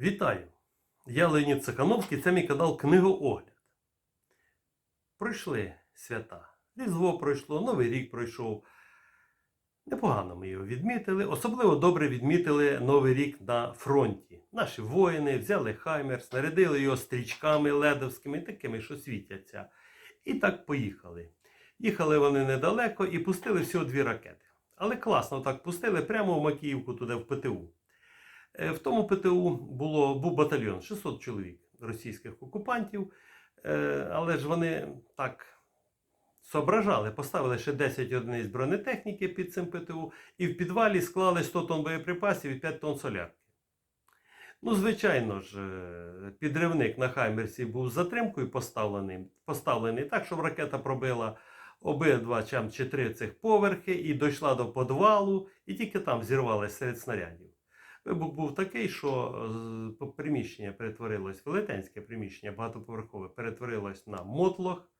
Вітаю! Я Леонід Цехановський, це мій канал Книгоогляд. Пройшли свята. Різдво пройшло, Новий рік пройшов. Непогано ми його відмітили. Особливо добре відмітили Новий рік на фронті. Наші воїни взяли хаймер, снарядили його стрічками ледовськими, такими, що світяться. І так поїхали. Їхали вони недалеко і пустили всього дві ракети. Але класно так пустили прямо в Макіївку, туди в ПТУ. Е, В тому ПТУ було, був батальйон 600 чоловік російських окупантів, Е, але ж вони так соображали, поставили ще 10 одиниць бронетехніки під цим ПТУ, і в підвалі склали 100 тонн боєприпасів і 5 тонн солярки. Ну, звичайно ж, е, підривник на Хаймерсі був з затримкою поставлений, поставлений так, щоб ракета пробила обидва чи три цих поверхи і дійшла до подвалу, і тільки там зірвалася серед снарядів. Вибух був такий, що е, приміщення перетворилось, велетенське приміщення багатоповерхове, перетворилось на мотлох.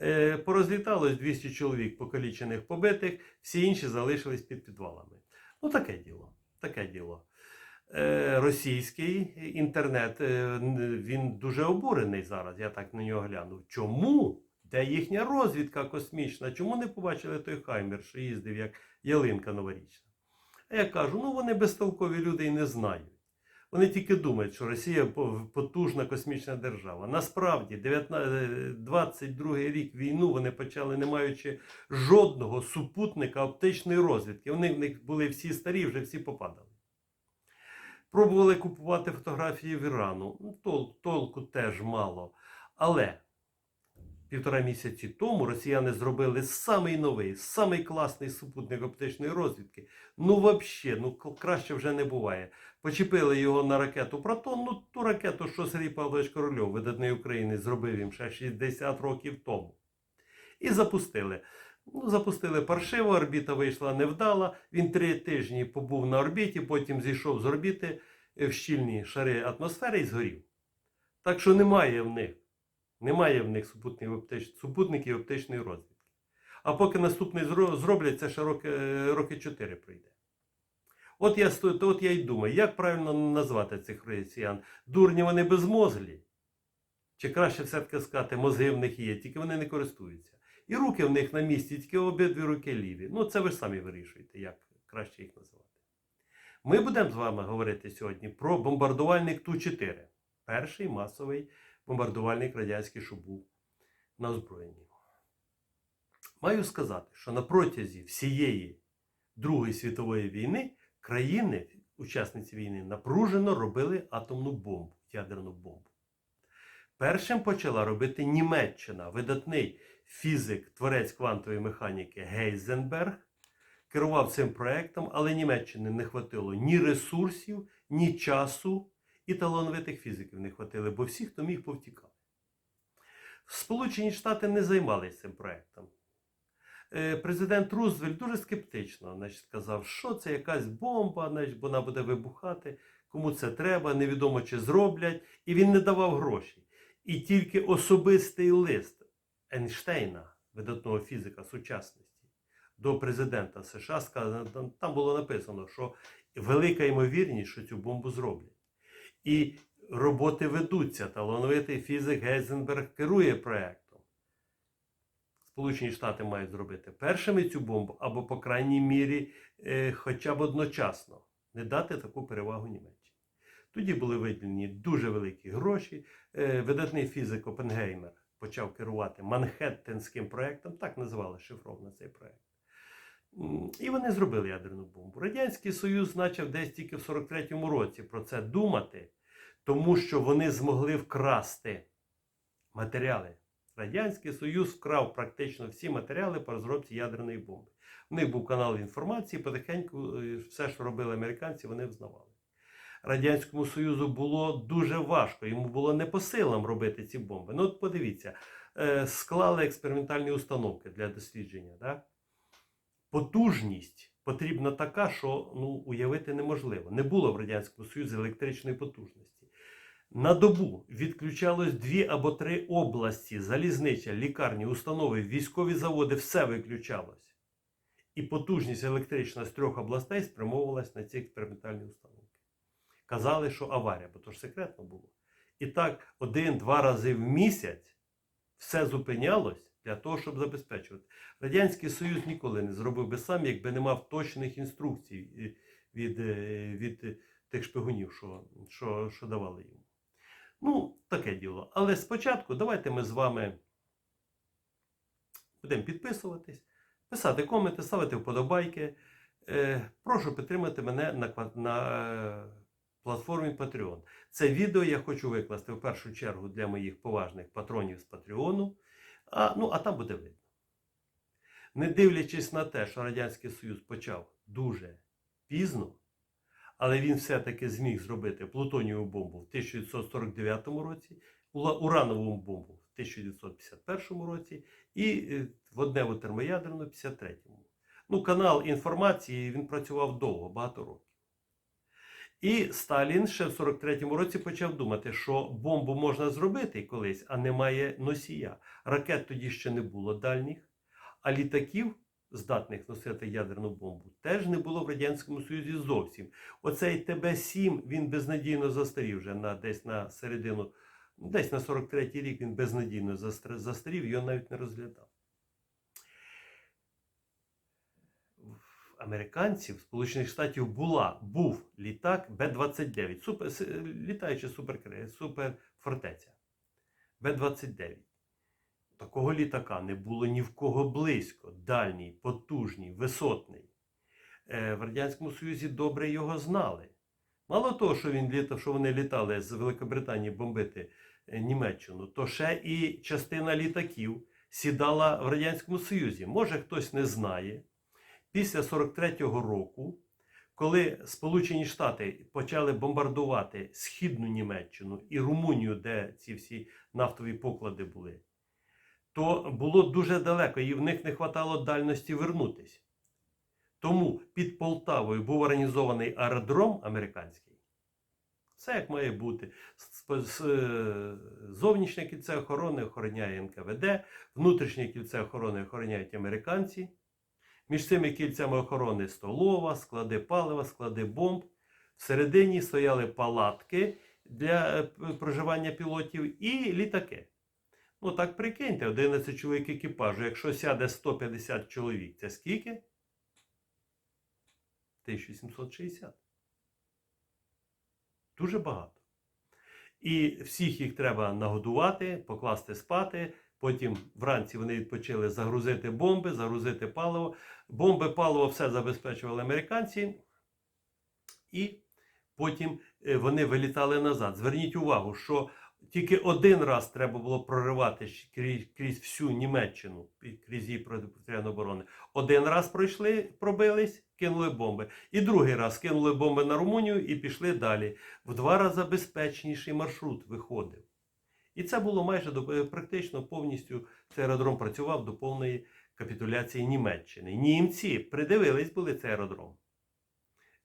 Е, Порозліталось 200 чоловік покалічених, побитих, всі інші залишились під підвалами. Ну, таке діло. Таке діло. Е, Російський інтернет, він дуже обурений зараз, я так на нього глянув. Чому? Де їхня розвідка космічна? Чому не побачили той хаймер, що їздив як ялинка новорічна? А я кажу, ну вони безтолкові люди і не знають. Вони тільки думають, що Росія потужна космічна держава. Насправді, 19, 22 рік війну вони почали, не маючи жодного супутника оптичної розвідки. Вони в них були всі старі, вже всі попадали. Пробували купувати фотографії в Ірану. Ну, тол- толку теж мало. Але півтора місяці тому росіяни зробили самий новий, самий класний супутник оптичної розвідки. Ну, взагалі, ну краще вже не буває. Почепили його на ракету Протон, ну ту ракету, що Сергій Павлович Корольов, видатний українець, зробив їм ще 60 років тому. І запустили. Ну, запустили паршиво, орбіта вийшла невдала. Він три тижні побув на орбіті, потім зійшов з орбіти в щільні шари атмосфери і згорів. Так що немає в них, немає в них супутників, оптич... супутників оптичної розвідки. А поки наступний зроблять, це ще роки, роки 4 пройде. От я, от я й думаю, як правильно назвати цих росіян? Дурні вони безмозглі? Чи краще все-таки сказати, мозги в них є, тільки вони не користуються. І руки в них на місці, тільки обидві руки ліві. Ну, це ви ж самі вирішуєте, як краще їх називати. Ми будемо з вами говорити сьогодні про бомбардувальник Ту-4. Перший масовий бомбардувальник радянський, що був на озброєнні. Маю сказати, що на протязі всієї Другої світової війни країни, учасниці війни, напружено робили атомну бомбу, ядерну бомбу. Першим почала робити Німеччина, видатний фізик, творець квантової механіки Гейзенберг, керував цим проектом, але Німеччини не хватило ні ресурсів, ні часу, і талановитих фізиків не хватило, бо всі, хто міг, повтікали. Сполучені Штати не займалися цим проектом. Е, Президент Рузвельт дуже скептично значить, сказав, що це якась бомба, значить, вона буде вибухати, кому це треба, невідомо чи зроблять, і він не давав грошей. І тільки особистий лист Ейнштейна, видатного фізика сучасності, до президента США сказано, там було написано, що велика ймовірність, що цю бомбу зроблять. І роботи ведуться. Талановитий фізик Гейзенберг керує проектом. Сполучені Штати мають зробити першими цю бомбу, або, по крайній мірі, е, хоча б одночасно не дати таку перевагу Німеччині. Тоді були виділені дуже великі гроші. Е, Видатний фізик Опенгеймер почав керувати Манхеттенським проектом, так називали шифровано цей проект. І вони зробили ядерну бомбу. Радянський Союз почав десь тільки в 43-му році про це думати, тому що вони змогли вкрасти матеріали. Радянський Союз вкрав практично всі матеріали по розробці ядерної бомби. В них був канал інформації, потихеньку е, все, що робили американці, вони взнавали. Радянському Союзу було дуже важко, йому було не по силам робити ці бомби. Ну, от подивіться, е, склали експериментальні установки для дослідження. Да? Потужність потрібна така, що ну, уявити неможливо. Не було в Радянському Союзі електричної потужності. На добу відключалось дві або три області, залізнича, лікарні, установи, військові заводи, все виключалось. І потужність електрична з трьох областей спрямовувалась на ці експериментальні установки. казали, що аварія, бо то ж секретно було. І так один-два рази в місяць все зупинялось для того, щоб забезпечувати. Радянський Союз ніколи не зробив би сам, якби не мав точних інструкцій е, від, від е, тих шпигунів, що, що, що давали йому. Ну, таке діло. Але спочатку давайте ми з вами будемо підписуватись, писати коменти, ставити вподобайки. Е, прошу підтримати мене на, на платформі Patreon. Це відео я хочу викласти в першу чергу для моїх поважних патронів з Патреону, а, ну, а там буде видно. Не дивлячись на те, що Радянський Союз почав дуже пізно, але він все-таки зміг зробити плутонієву бомбу в 1949 році, уранову бомбу в 1951 році і е, водневу термоядерну в 1953. Ну, канал інформації він працював довго, багато років. І Сталін ще в 43-му році почав думати, що бомбу можна зробити колись, а немає носія. Ракет тоді ще не було дальніх, а літаків, здатних носити ядерну бомбу, теж не було в Радянському Союзі зовсім. Оцей ТБ-7 він безнадійно застарів вже на десь на середину, десь на 43-й рік він безнадійно застарів, його навіть не розглядав. Американців Сполучених Штатів була, був літак Б-29, супер, літаюча суперфортеця. Б-29. Такого літака не було ні в кого близько. Дальній, потужний, висотний. Е, В Радянському Союзі добре його знали. Мало того, що він літав, що вони літали з Великобританії бомбити е, Німеччину, то ще і частина літаків сідала в Радянському Союзі. Може, хтось не знає. Після 43-го року, коли Сполучені Штати почали бомбардувати Східну Німеччину і Румунію, де ці всі нафтові поклади були, то було дуже далеко, і в них не вистачало дальності вернутися. Тому під Полтавою був організований аеродром американський. Все як має бути. Е, Зовнішнє кільце охорони охороняє НКВД, внутрішнє кільце охорони охороняють американці. Між цими кільцями охорони столова, склади палива, склади бомб. Всередині стояли палатки для е, проживання пілотів і літаки. Ну так прикиньте, 11 чоловік екіпажу. Якщо сяде 150 чоловік, це скільки? 1760. Дуже багато. І всіх їх треба нагодувати, покласти спати. Потім вранці вони відпочили загрузити бомби, загрузити паливо. Бомби, паливо все забезпечували американці. І потім е, вони вилітали назад. Зверніть увагу, що тільки один раз треба було проривати крізь, крізь всю Німеччину, крізь її протиповітряної оборони. Один раз пройшли, пробились, кинули бомби. І другий раз кинули бомби на Румунію і пішли далі. В два рази безпечніший маршрут виходив. І це було майже до, е, практично повністю цей аеродром працював до повної капітуляції Німеччини. Німці придивились були цей аеродром.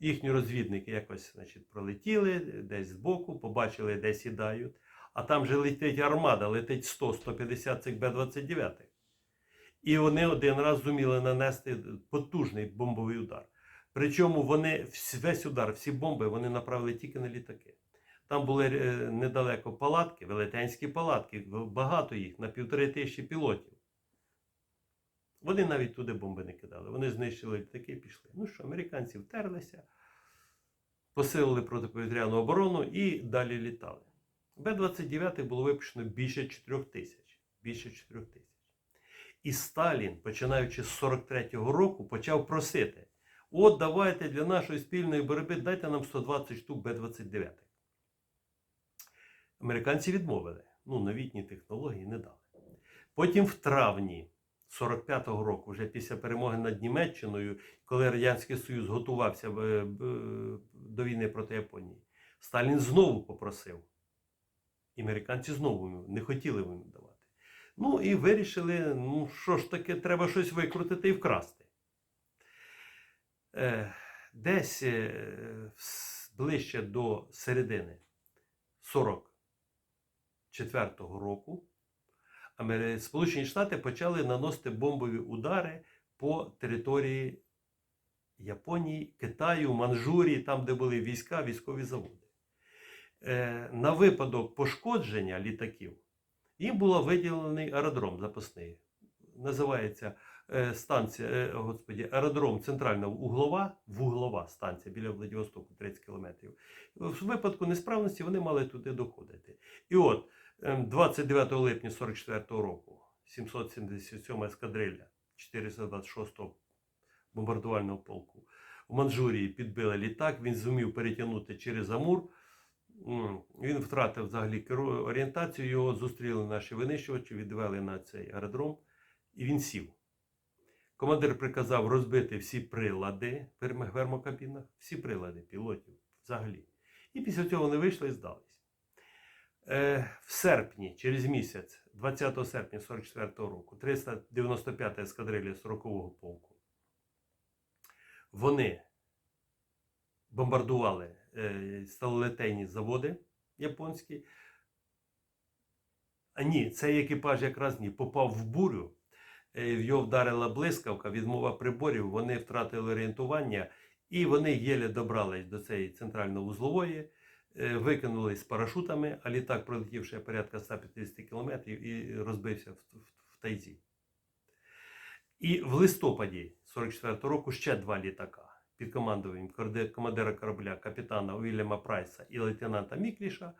Їхні розвідники якось значить, пролетіли десь збоку, побачили, де сідають. А там же летить армада, летить 100-150 цих Б-29. І вони один раз зуміли нанести потужний бомбовий удар. Причому вони весь удар, всі бомби вони направили тільки на літаки. Там були е, недалеко палатки, велетенські палатки, багато їх, на півтори тисячі пілотів. Вони навіть туди бомби не кидали. Вони знищили літаки і пішли. Ну що, американці втерлися, посилили протиповітряну оборону і далі літали. Б-29 було випущено більше 4 тисяч. Більше 4 тисяч. І Сталін, починаючи з 43-го року, почав просити: от давайте для нашої спільної боротьби дайте нам 120 штук Б-29. Американці відмовили. Ну, новітні технології не дали. Потім в травні 45-го року, вже після перемоги над Німеччиною, коли Радянський Союз готувався е, е, до війни проти Японії, Сталін знову попросив. Американці знову не хотіли йому давати. Ну і вирішили, ну що ж таке, треба щось викрутити і вкрасти. Е, Десь е, ближче до середини 44-го року Сполучені Штати почали наносити бомбові удари по території Японії, Китаю, Манчжурії, там, де були війська, військові заводи. Е, На випадок пошкодження літаків їм було виділений аеродром запасний. Називається е, станція, е, господі, аеродром центральна углова, вуглова станція біля Владивостоку, 30 кілометрів. В випадку несправності вони мали туди доходити. І от ем, 29 липня 44 року 777 ескадриля 426-го бомбардувального полку в Манчжурії підбили літак, він зумів перетягнути через Амур. Він втратив взагалі орієнтацію, його зустріли наші винищувачі, відвели на цей аеродром, і він сів. Командир приказав розбити всі прилади в ферм- всі прилади пілотів взагалі. І після цього вони вийшли і здались. Е, в серпні, через місяць, 20 серпня 44 року, 395 ескадрилля 40-го полку, вони бомбардували сталелитейні заводи японські. А ні, цей екіпаж якраз ні, попав в бурю. Е, його вдарила блискавка, відмова приборів, вони втратили орієнтування, і вони єле добрались до цієї центрально-вузлової, е, викинули з парашутами, а літак, пролетівши порядка 150 кілометрів, і розбився в тайзі. І в листопаді 44-го року ще два літака під командуванням командира корабля капітана Уільяма Прайса і лейтенанта Мікліша